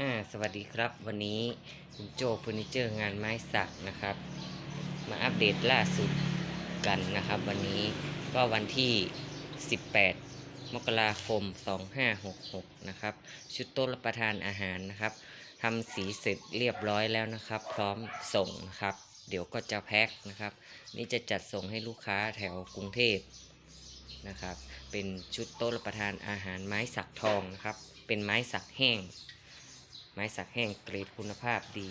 อ่าสวัสดีครับ วันนี้คุณโจเฟอร์นิเจอร์งานไม้สักนะครับ มาอัปเดตล่าสุดกันนะครับ วันนี้ก็วันที่ 18 มกราคม 2566 นะครับ ชุดโต๊ะรับประทานอาหารนะครับทำสีเสร็จเรียบร้อยแล้วนะครับ พร้อมส่งนะครับ เดี๋ยวก็จะแพ็คนะครับ นี่จะจัดส่งให้ลูกค้าแถวกรุงเทพนะครับ เป็นชุดโต๊ะรับประทานอาหารไม้สักทองนะครับ เป็นไม้สักแห้ง ไม้สักแห้งเกรดคุณภาพดี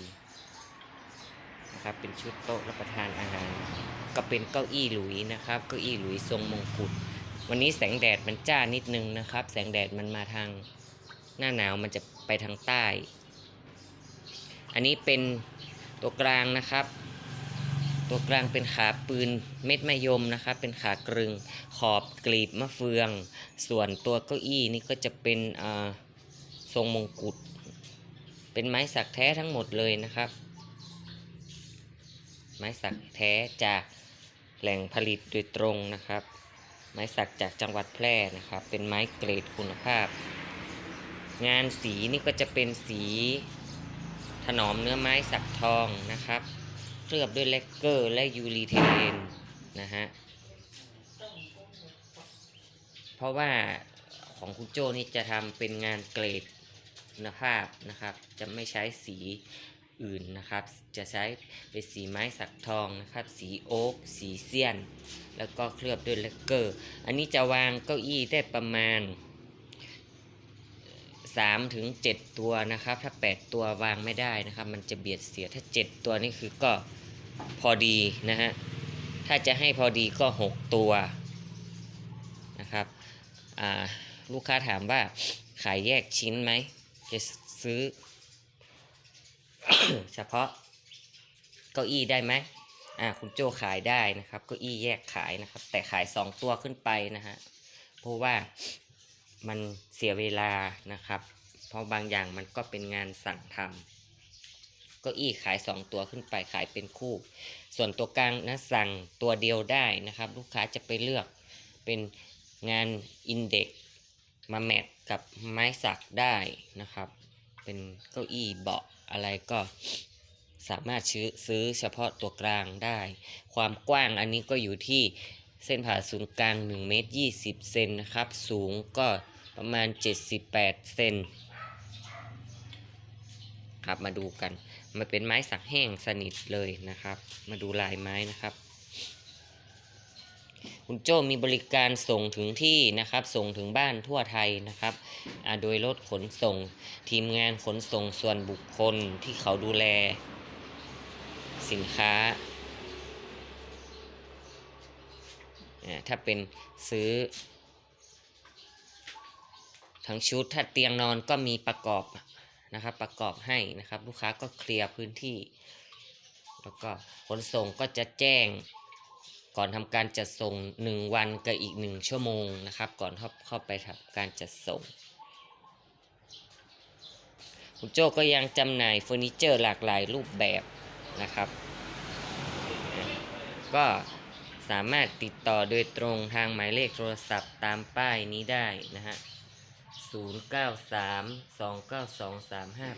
นะครับ เป็นชุดโต๊ะรับประทานอาหาร ก็เป็นเก้าอี้หลุยนะครับ เก้าอี้หลุยทรงมงกุฎ วันนี้แสงแดดมันจ้านิดนึงนะครับ แสงแดดมันมาทางหน้าหนาวมันจะไปทางใต้ อันนี้เป็นตัวกลางนะครับ ตัวกลางเป็นขาปืนเม็ดมะยมนะครับ เป็นขากรึง ขอบกลีบมะเฟือง ส่วนตัวเก้าอี้นี่ก็จะเป็นอ่าทรงมงกุฎ เป็นไม้สักแท้ทั้งหมดเลยนะครับ ไม้สักแท้จากแหล่งผลิตโดยตรงนะครับ ไม้สักจากจังหวัดแพร่นะครับ เป็นไม้เกรดคุณภาพ งานสีนี่ก็จะเป็นสีถนอมเนื้อไม้สักทองนะครับ เคลือบด้วยเลกเกอร์และยูรีเทนนะฮะเพราะว่าของคุณโจนี่จะทำเป็นงานเกรด คุณภาพนะครับ จะไม่ใช้สีอื่นนะครับ จะใช้เป็นสีไม้สักทองนะครับ สีโอ๊กสีเซียน แล้วก็เคลือบด้วยเลกเกอร์ อันนี้จะวางเก้าอี้ได้ประมาณ3ถึง7ตัวนะครับ ถ้า 8 ตัววางไม่ได้นะครับ มันจะเบียดเสียถ้า 7 ตัวนี่คือก็พอดีนะฮะถ้าจะให้พอดีก็ 6 ตัวนะครับลูกค้าถามว่าขายแยกชิ้นไหม จะซื้อ เฉพาะเก้าอี้ได้ไหมอ่าคุณโจขายได้นะครับเก้าอี้แยกขายนะครับ แต่ขาย2ตัวขึ้นไปนะฮะเพราะว่ามันเสียเวลานะครับ เพราะบางอย่างมันก็เป็นงานสั่งทำเก้าอี้ขาย2ตัวขึ้นไปขายเป็นคู่ ส่วนตัวกลางนะสั่งตัวเดียวได้นะครับ ลูกค้าจะไปเลือกเป็นงานอินเด็กมาแมท กับไม้สักได้นะครับ เป็นเก้าอี้เบาะอะไรก็สามารถซื้อซื้อเฉพาะตัวกลางได้ ความกว้างอันนี้ก็อยู่ที่เส้นผ่าศูนย์กลาง1เมตร20เซนนะครับ สูงก็ประมาณ 78เซนครับมาดูกัน มันเป็นไม้สักแห้งสนิทเลยนะครับ มาดูลายไม้นะครับ คุณโจ้มีบริการส่งถึงที่นะครับ ส่งถึงบ้านทั่วไทยนะครับโดยรถขนส่ง ทีมงานขนส่งส่วนบุคคลที่เขาดูแล สินค้าอ่าถ้าเป็นซื้อ ทั้งชุดถ้าเตียงนอนก็มีประกอบนะครับประกอบให้นะครับ ลูกค้าก็เคลียร์พื้นที่ แล้วก็ขนส่งก็จะแจ้ง ก่อนทำการจัดส่ง 1 วันกับอีก 1 ชั่วโมงนะครับ ก่อนเข้าเข้าไปทำการจัดส่งคุณโจก็ยังจำหน่ายเฟอร์นิเจอร์หลากหลายรูปแบบนะครับ ก็สามารถติดต่อโดยตรงทางหมายเลขโทรศัพท์ตามป้ายนี้ได้นะฮะ 093 292 35